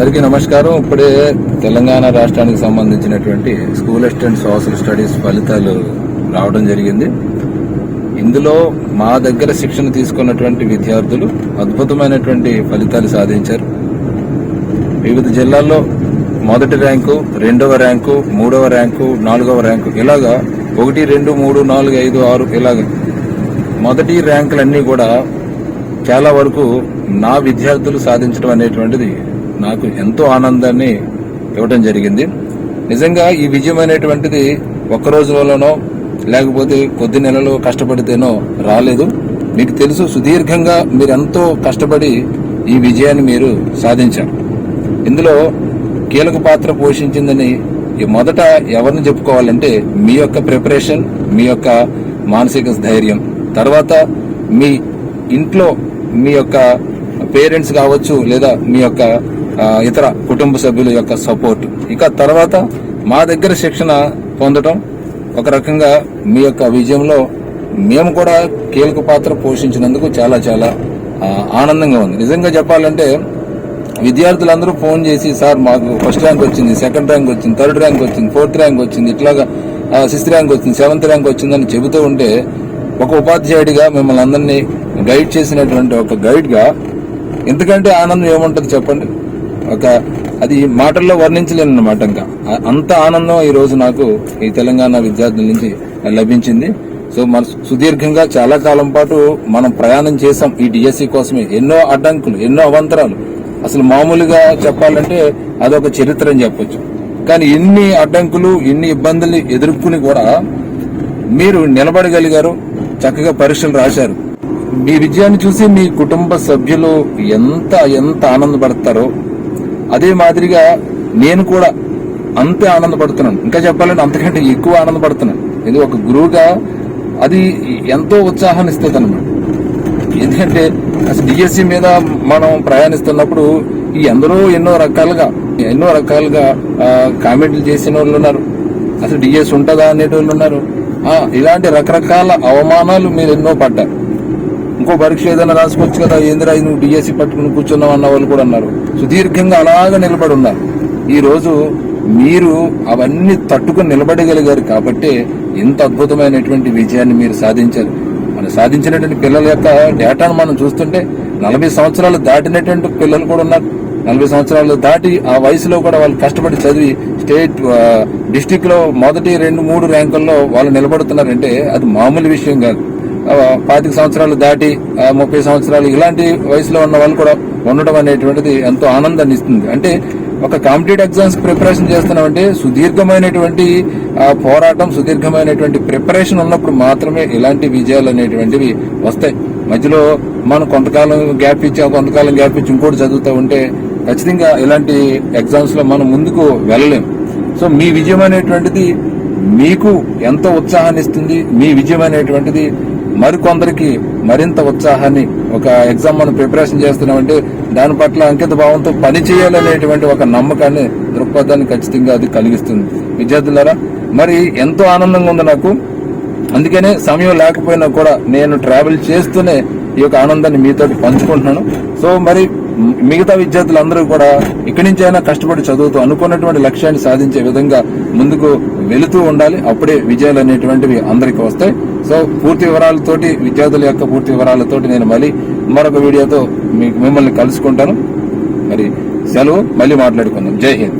అందరికీ నమస్కారం. ఇప్పుడే తెలంగాణ రాష్ట్రానికి సంబంధించినటువంటి స్కూల్ అసిస్టెంట్ సోషల్ స్టడీస్ ఫలితాలు రావడం జరిగింది. ఇందులో మా దగ్గర శిక్షణ తీసుకున్నటువంటి విద్యార్థులు అద్భుతమైనటువంటి ఫలితాలు సాధించారు. వివిధ జిల్లాల్లో మొదటి ర్యాంకు రెండవ ర్యాంకు మూడవ ర్యాంకు నాలుగవ ర్యాంకు ఇలాగా ఒకటి రెండు మూడు నాలుగు ఐదు ఆరు ఇలాగ మొదటి ర్యాంకులన్నీ కూడా చాలా వరకు నా విద్యార్థులు సాధించడం అనేటువంటిది నాకు ఎంతో ఆనందాన్ని ఇవ్వడం జరిగింది. నిజంగా ఈ విజయం అనేటువంటిది ఒక్క రోజులోనో లేకపోతే కొద్ది నెలలో కష్టపడితేనో రాలేదు. మీకు తెలుసు సుదీర్ఘంగా మీరు ఎంతో కష్టపడి ఈ విజయాన్ని మీరు సాధించారు. ఇందులో కీలక పాత్ర పోషించిందని ఈ మొదట ఎవరిని చెప్పుకోవాలంటే మీ యొక్క ప్రిపరేషన్ మీ యొక్క మానసిక ధైర్యం. తర్వాత మీ ఇంట్లో మీ యొక్క పేరెంట్స్ కావచ్చు లేదా మీ యొక్క ఇతర కుటుంబ సభ్యుల యొక్క సపోర్ట్ ఇక తర్వాత మా దగ్గర శిక్షణ పొందటం ఒక రకంగా మీ యొక్క విజయంలో మేము కూడా కీలక పాత్ర పోషించినందుకు చాలా చాలా ఆనందంగా ఉంది. నిజంగా చెప్పాలంటే విద్యార్థులందరూ ఫోన్ చేసి సార్ మాకు ఫస్ట్ ర్యాంక్ వచ్చింది సెకండ్ ర్యాంక్ వచ్చింది థర్డ్ ర్యాంక్ వచ్చింది ఫోర్త్ ర్యాంక్ వచ్చింది ఇట్లాగా సిక్స్త్ ర్యాంక్ వచ్చింది సెవెంత్ ర్యాంక్ వచ్చిందని చెబుతూ ఉంటే ఒక ఉపాధ్యాయుడిగా మిమ్మల్ని అందరినీ గైడ్ చేసినటువంటి ఒక గైడ్గా ఎందుకంటే ఆనందం ఏముంటుంది చెప్పండి? ఒక అది మాటల్లో వర్ణించలేను అనమాట ఇంకా అంత ఆనందం ఈ రోజు నాకు ఈ తెలంగాణ విద్యార్థుల నుంచి లభించింది. సో మన సుదీర్ఘంగా చాలా కాలం పాటు మనం ప్రయాణం చేసాం ఈ డిఎస్సి కోసమే. ఎన్నో అడ్డంకులు ఎన్నో అవంతరాలు. అసలు మామూలుగా చెప్పాలంటే అదొక చరిత్ర అని చెప్పొచ్చు. కానీ ఇన్ని అడ్డంకులు ఇన్ని ఇబ్బందులు ఎదుర్కొని కూడా మీరు నిలబడగలిగారు చక్కగా పరీక్షలు రాశారు. మీ విజయాన్ని చూసి మీ కుటుంబ సభ్యులు ఎంత ఎంత ఆనందపడతారో అదే మాదిరిగా నేను కూడా అంతే ఆనందపడుతున్నాను. ఇంకా చెప్పాలంటే అంతకంటే ఎక్కువ ఆనందపడుతున్నాను. ఇది ఒక గురువుగా అది ఎంతో ఉత్సాహాన్ని ఇస్తుంది అనమాట ఎందుకంటే అసలు డిఎస్సి మీద మనం ప్రయాణిస్తున్నప్పుడు ఈ ఎందరో ఎన్నో రకాలుగా ఎన్నో రకాలుగా కామెంట్లు చేసిన వాళ్ళు ఉన్నారు. అసలు డిఎస్ ఉంటుందా అనేటోళ్ళు ఉన్నారు. ఇలాంటి రకరకాల అవమానాలు మీరు ఎన్నో పడ్డారు. ఇంకో పరీక్ష ఏదైనా రాసుకోవచ్చు కదా ఏందిరా నువ్వు డిఎస్సి పట్టుకుని కూర్చున్నావు అన్న వాళ్ళు కూడా అన్నారు. సుదీర్ఘంగా అలాగ నిలబడి ఉన్నారు. ఈరోజు మీరు అవన్నీ తట్టుకుని నిలబడగలిగారు కాబట్టి ఇంత అద్భుతమైనటువంటి విజయాన్ని మీరు సాధించారు. మనం సాధించినటువంటి పిల్లల యొక్క డేటాను మనం చూస్తుంటే నలభై సంవత్సరాలు దాటినటువంటి పిల్లలు కూడా ఉన్నారు. నలభై సంవత్సరాలు దాటి ఆ వయసులో కూడా వాళ్ళు కష్టపడి చదివి స్టేట్ డిస్టిక్లో మొదటి రెండు మూడు ర్యాంకుల్లో వాళ్ళు నిలబడుతున్నారంటే అది మామూలు విషయం కాదు. పాతిక సంవత్సరాలు దాటి ముప్పై సంవత్సరాలు ఇలాంటి వయసులో ఉన్న వాళ్ళు కూడా ఉండడం అనేటువంటిది ఎంతో ఆనందాన్ని ఇస్తుంది. అంటే ఒక కాంపిటేటివ్ ఎగ్జామ్స్ ప్రిపరేషన్ చేస్తున్నామంటే సుదీర్ఘమైనటువంటి పోరాటం సుదీర్ఘమైనటువంటి ప్రిపరేషన్ ఉన్నప్పుడు మాత్రమే ఇలాంటి విజయాలు అనేటువంటివి వస్తాయి. మధ్యలో మనం కొంతకాలం గ్యాప్ ఇచ్చి కొంతకాలం గ్యాప్ ఇచ్చి ఇంకోటి చదువుతూ ఉంటే ఖచ్చితంగా ఇలాంటి ఎగ్జామ్స్లో మనం ముందుకు వెళ్ళలేం. సో మీ విజయం అనేటువంటిది మీకు ఎంతో ఉత్సాహాన్ని ఇస్తుంది. మీ విజయం అనేటువంటిది మరికొందరికి మరింత ఉత్సాహాన్ని ఒక ఎగ్జామ్ మనం ప్రిపరేషన్ చేస్తున్నామంటే దాని పట్ల అంకిత భావంతో పని చేయాలనేటువంటి ఒక నమ్మకాన్ని దృక్పథాన్ని ఖచ్చితంగా అది కలిగిస్తుంది. విద్యార్థులారా మరి ఎంతో ఆనందంగా ఉంది నాకు. అందుకనే సమయం లేకపోయినా కూడా నేను ట్రావెల్ చేస్తూనే ఈ యొక్క ఆనందాన్ని మీతో పంచుకుంటున్నాను. సో మరి మిగతా విద్యార్థులందరూ కూడా ఇక్కడి నుంచి అయినా కష్టపడి చదువుతూ అనుకున్నటువంటి లక్ష్యాన్ని సాధించే విధంగా ముందుకు వెళుతూ ఉండాలి. అప్పుడే విజయాలు అనేటువంటివి అందరికీ వస్తాయి. సో పూర్తి వివరాలతోటి విద్యార్థుల యొక్క పూర్తి వివరాలతోటి నేను మళ్ళీ మరొక వీడియోతో మీకు మిమ్మల్ని కలుసుకుంటాను. మరి సెలవు మళ్ళీ మాట్లాడుకుందాం. జై హింద్.